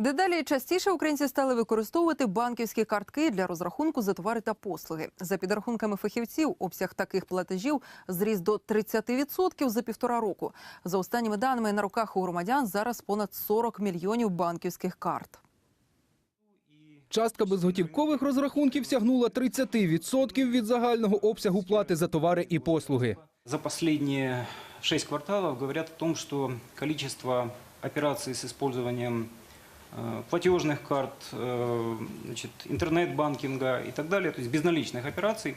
Дедалі частіше українці стали використовувати банківські картки для розрахунку за товари та послуги. За підрахунками фахівців, обсяг таких платежів зріс до 30% за півтора року. За останніми даними на руках у громадян зараз понад 40 мільйонів банківських карт. Частка безготівкових розрахунків сягнула 30% від загального обсягу плати за товари і послуги. За последние шесть кварталов говорят о том, что количество операций с использованием э, платежных карт, э, значит, интернет-банкинга и так далее, то есть безналичных операций,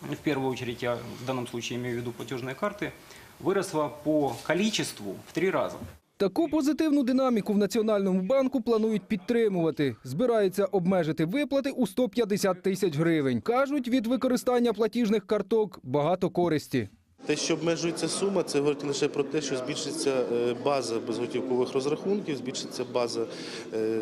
в первую очередь я в данном случае имею в виду платежные карты, выросла по количеству в три раза. Таку позитивну динаміку в Національному банку планують підтримувати. Збираються обмежити виплати у 150 тисяч гривень. Кажуть, від використання платіжних карток багато користі. Те, що обмежується сума, це говорить лише про те, що збільшиться е, база безготівкових розрахунків, збільшиться база е,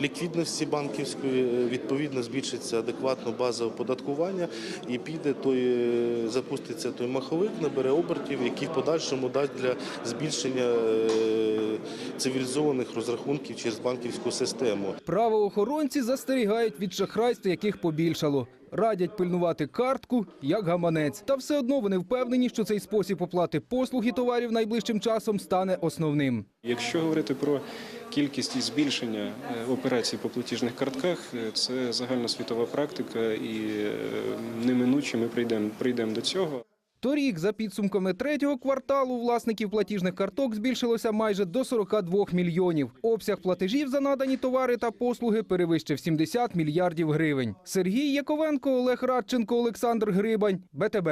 ліквідності банківської, е, відповідно збільшиться адекватно база оподаткування і піде той, е, запуститься той маховик, набере обертів, який в подальшому дасть для збільшення е, цивілізованих розрахунків через банківську систему. Правоохоронці застерігають від шахрайств, яких побільшало. Радять пильнувати картку як гаманець. Та все одно вони впевнені, що цей спосіб оплати послуг і товарів найближчим часом стане основним. Якщо говорити про кількість і збільшення е, операцій по платіжних картках, е, це загальносвітова практика, і е, неминуче ми прийдемо прийдемо до цього. Торік, за підсумками третього кварталу, власників платіжних карток збільшилося майже до 42 мільйонів. Обсяг платежів за надані товари та послуги перевищив 70 мільярдів гривень. Сергій Яковенко, Олег Радченко, Олександр Грибань, БТБ.